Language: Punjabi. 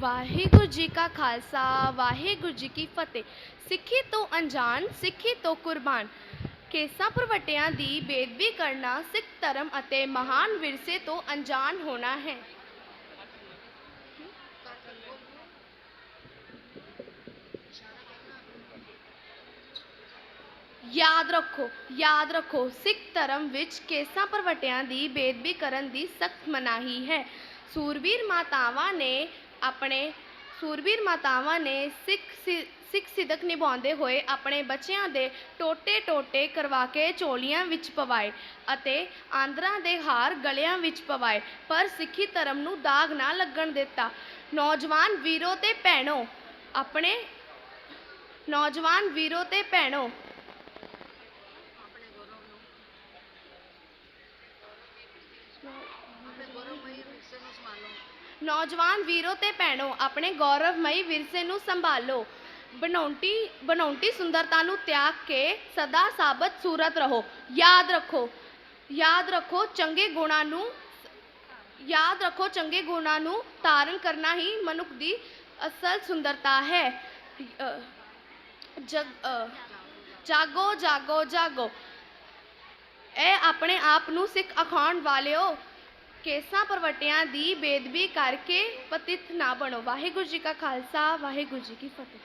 ਵਾਹਿਗੁਰੂ ਜੀ ਕਾ ਖਾਲਸਾ, ਵਾਹਿਗੁਰੂ ਜੀ ਕੀ ਫਤਿਹ। ਸਿੱਖੀ ਤੋਂ ਅਣਜਾਣ, ਸਿੱਖੀ ਤੋਂ ਕੁਰਬਾਨ। ਕੇਸਾਂ ਪ੍ਰਵਟਿਆਂ ਦੀ ਬੇਦਬੀ ਕਰਨਾ ਸਿੱਖ ਧਰਮ ਅਤੇ ਮਹਾਨ ਵਿਰਸੇ ਤੋਂ ਅਣਜਾਣ ਹੋਣਾ ਹੈ। ਯਾਦ ਰੱਖੋ ਯਾਦ ਰੱਖੋ, ਸਿੱਖ ਧਰਮ ਵਿੱਚ ਕੇਸਾਂ ਪ੍ਰਵਟਿਆਂ ਦੀ ਬੇਦਬੀ ਕਰਨ ਦੀ ਸਖਤ ਮਨਾਹੀ ਹੈ। ਸੂਰਬੀਰ ਮਾਤਾਵਾਂ ਨੇ ਆਪਣੇ ਸੂਰਬੀਰ ਮਾਤਾਵਾਂ ਨੇ ਸਿੱਖ ਸਿ- ਸਿੱਖ ਸਿਦਕ ਨਿਭਾਉਂਦੇ ਹੋਏ ਆਪਣੇ ਬੱਚਿਆਂ ਦੇ ਟੋਟੇ ਟੋਟੇ ਕਰਵਾ ਕੇ ਚੋਲੀਆਂ ਵਿੱਚ ਪਵਾਏ ਅਤੇ ਆਂਦਰਾਂ ਦੇ ਹਾਰ ਗਲਿਆਂ ਵਿੱਚ ਪਵਾਏ, ਪਰ ਸਿੱਖੀ ਧਰਮ ਨੂੰ ਦਾਗ ਨਾ ਲੱਗਣ ਦਿੱਤਾ। ਨੌਜਵਾਨ ਵੀਰੋ ਤੇ ਭੈਣੋ, ਆਪਣੇ ਨੌਜਵਾਨ ਵੀਰੋ ਤੇ ਭੈਣੋ ਨੌਜਵਾਨ ਵੀਰੋ ਤੇ ਭੈਣੋ ਆਪਣੇ ਗੌਰਵਮਈ ਵਿਰਸੇ ਨੂੰ ਸੰਭਾਲੋ। ਬਣਾਉਟੀ ਬਣਾਉਟੀ ਸੁੰਦਰਤਾ ਨੂੰ ਤਿਆਗ ਕੇ ਸਦਾ ਸਾਬਤ ਸੂਰਤ ਰਹੋ। ਯਾਦ ਰੱਖੋ ਯਾਦ ਰੱਖੋ ਚੰਗੇ ਗੁਣਾਂ ਨੂੰ ਯਾਦ ਰੱਖੋ ਚੰਗੇ ਗੁਣਾਂ ਨੂੰ ਧਾਰਨ ਕਰਨਾ ਹੀ ਮਨੁੱਖ ਦੀ ਅਸਲ ਸੁੰਦਰਤਾ ਹੈ। ਅ, ਜਗ ਜਾਗੋ ਜਾਗੋ ਜਾਗੋ। ਇਹ ਆਪਣੇ ਆਪ ਨੂੰ ਸਿੱਖ ਅਖਾਉਣ ਵਾਲਿਓ ਕੇਸਾਂ ਪਰਵਟਿਆਂ ਦੀ ਬੇਦਬੀ ਕਰਕੇ ਪਤਿਤ ਨਾ ਬਣੋ। ਵਾਹਿਗੁਰੂ ਜੀ ਕਾ ਖਾਲਸਾ, ਵਾਹਿਗੁਰੂ ਜੀ ਕੀ ਫਤਿਹ।